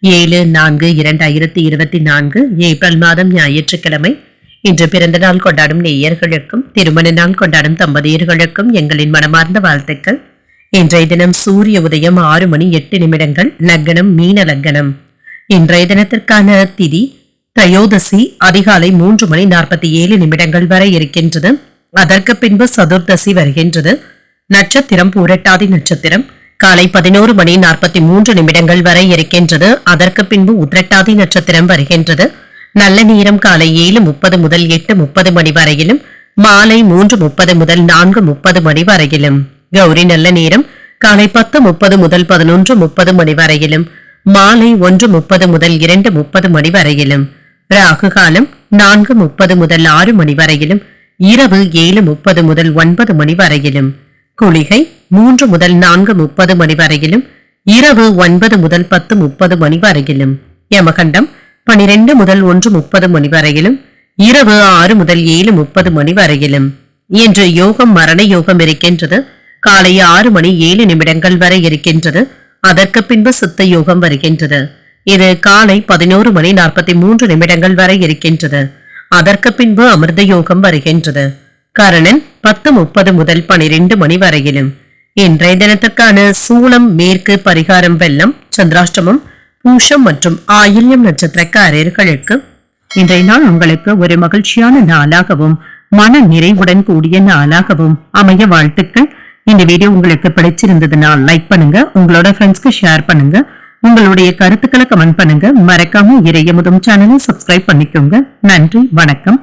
ஏழு நான்கு இரண்டாயிரத்தி இருபத்தி நான்கு ஏப்ரல் மாதம் ஞாயிற்றுக்கிழமை. இன்று பிறந்த நாள் கொண்டாடும் நேயர்களுக்கும் திருமண நாள் கொண்டாடும் தம்பதியர்களுக்கும் எங்களின் மனமார்ந்த வாழ்த்துக்கள். இன்றைய தினம் சூரிய உதயம் ஆறு மணி எட்டு நிமிடங்கள் லக்னம் மீன லக்னம். இன்றைய தினத்திற்கான திதி திரையோதசி அதிகாலை மூன்று மணி நாற்பத்தி ஏழு நிமிடங்கள் வரை இருக்கின்றது. அதற்கு பின்பு சதுர்தசி வருகின்றது. நட்சத்திரம் பூரட்டாதி நட்சத்திரம் காலை பதினோரு மணி நாற்பத்தி மூன்று நிமிடங்கள் வரை இருக்கின்றது. அதற்கு பின்பு உத்திரட்டாதி நட்சத்திரம் வருகின்றது. நல்ல நேரம் காலை ஏழு முப்பது முதல் எட்டு முப்பது மணி வரையிலும் மாலை மூன்று முப்பது முதல் நான்கு முப்பது மணி வரையிலும். கௌரி நல்ல நேரம் காலை பத்து முப்பது முதல் பதினொன்று முப்பது மணி வரையிலும் மாலை ஒன்று முப்பது முதல் இரண்டு முப்பது மணி வரையிலும். ராகு காலம் நான்கு முப்பது முதல் ஆறு மணி வரையிலும் இரவு ஏழு முப்பது முதல் ஒன்பது மணி வரையிலும். குளிகை மூன்று முதல் நான்கு முப்பது மணி வரையிலும் இரவு ஒன்பது முதல் பத்து முப்பது மணி வரையிலும். யமகண்டம் பனிரெண்டு முதல் ஒன்று முப்பது மணி வரையிலும் இரவு ஆறு முதல் ஏழு முப்பது மணி வரையிலும். இன்று யோகம் மரண யோகம் இருக்கின்றது. காலை ஆறு மணி ஏழு நிமிடங்கள் வரை இருக்கின்றது. அதற்கு பின்பு சித்த யோகம் வருகின்றது. இது காலை பதினோரு மணி நாற்பத்தி மூன்று நிமிடங்கள் வரை இருக்கின்றது. அதற்கு பின்பு அமிர்த யோகம் வருகின்றது. கரணன் பத்து முப்பது முதல் பனிரெண்டு மணி வரையிலும். இன்றைய தினத்துக்கான சூளம் மேற்கு பரிகாரம் வெள்ளம் சந்திராஷ்டமம் பூஷம் மற்றும் ஆயில்யம் நட்சத்திரக்காரர்களுக்கு இன்றைய நாள் உங்களுக்கு ஒரு மகிழ்ச்சியான நாளாகவும் மன நிறைவுடன் கூடிய நாளாகவும் அமைய வாழ்த்துக்கள். இந்த வீடியோ உங்களுக்கு பிடிச்சிருந்ததுன்னா லைக் பண்ணுங்க உங்களோட ஃப்ரெண்ட்ஸ்க்கு ஷேர் பண்ணுங்க உங்களுடைய கருத்துக்களை கமெண்ட் பண்ணுங்க. மறக்காம இறைய முதம் சேனலை சப்ஸ்கிரைப் பண்ணிக்கோங்க. நன்றி வணக்கம்.